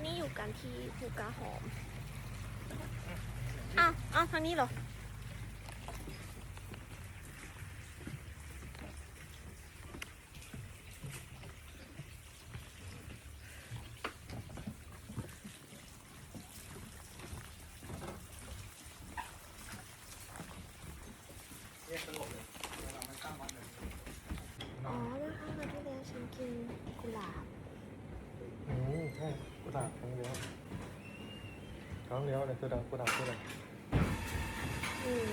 วันนี้อยู่กันที่ภูกาหอม อ้าวอ้าวทางนี้เหรอ อ๋อเมื่อครั้งที่แล้วฉันกินกุหลาบอืมใช่ กุหลาบครั้งเดียวครั้งเดียวเลยกุหลาบกุหลาบกุหลาบอืม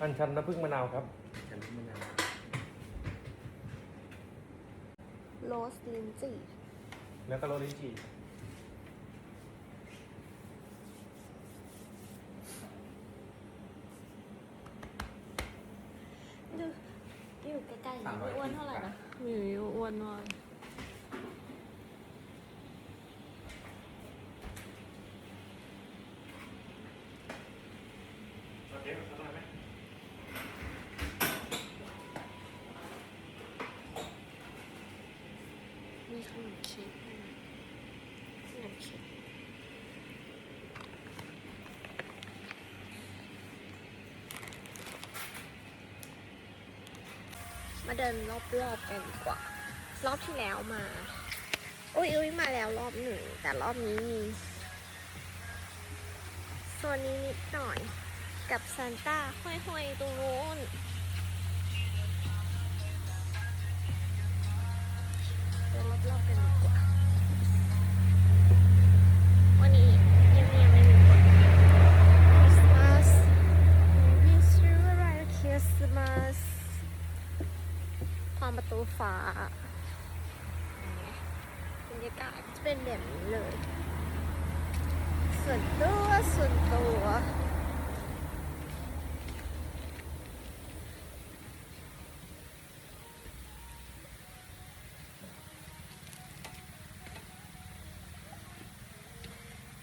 อันชันน้ำผึ้งมะนาวครับอันน้ำมะนาวโรสลินจี่แล้วก็โรลินจี ดู อยู่ใกล้ๆนี่ไม่อ้วนเท่าไหร่นะมีอยู่อ้วนมากโอเคเอาหน่อยไหมมีขนมเค้กด้วยนะขนมเค้ก มาเดินรอบๆกันดีกว่า รอบที่แล้วมา อุ้ยอุ้ยมาแล้วรอบหนึ่ง แต่รอบนี้มีโซนนี้นิดหน่อย กับซานต้าห้อยๆตรงนู้นเดินรอบๆกันดีกว่าวันนี้เงียบๆไม่มีคนคริสต์มาส Wish you a Merry Christmas ทางประตูฟ้าบรรยากาศจะเป็นแบบนี้เลย ส่วนตัวส่วนตัว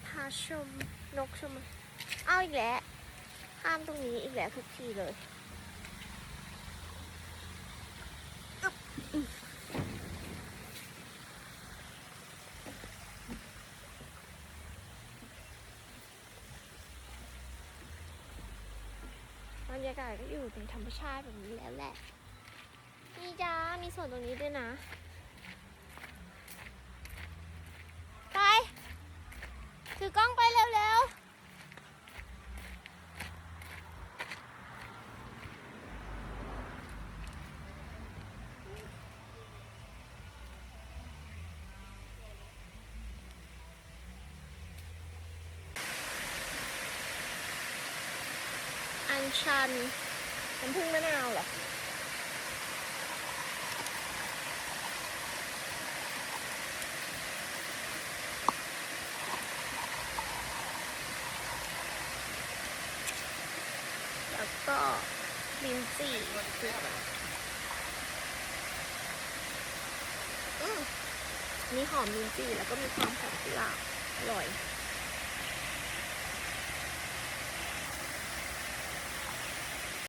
พาชมนกชม เอาอีกแล้ว ห้ามตรงนี้อีกแล้วทุกทีเลยอึ๊บอืมบ รรยากาศก็อยู่เป็นธรรมชาติแบบนี้แล้วแหละนี่จ้ามีส่วนตรงนี้ด้วยนะ ไป ถือกล้องไปเร็วๆ อั นชันน้ำผึ้งมะนาวเหรอแล้วก็ลิ้นจี่อืมมีหอมลิ้นจี่แล้วก็มีความหอมกุหลาบอร่อย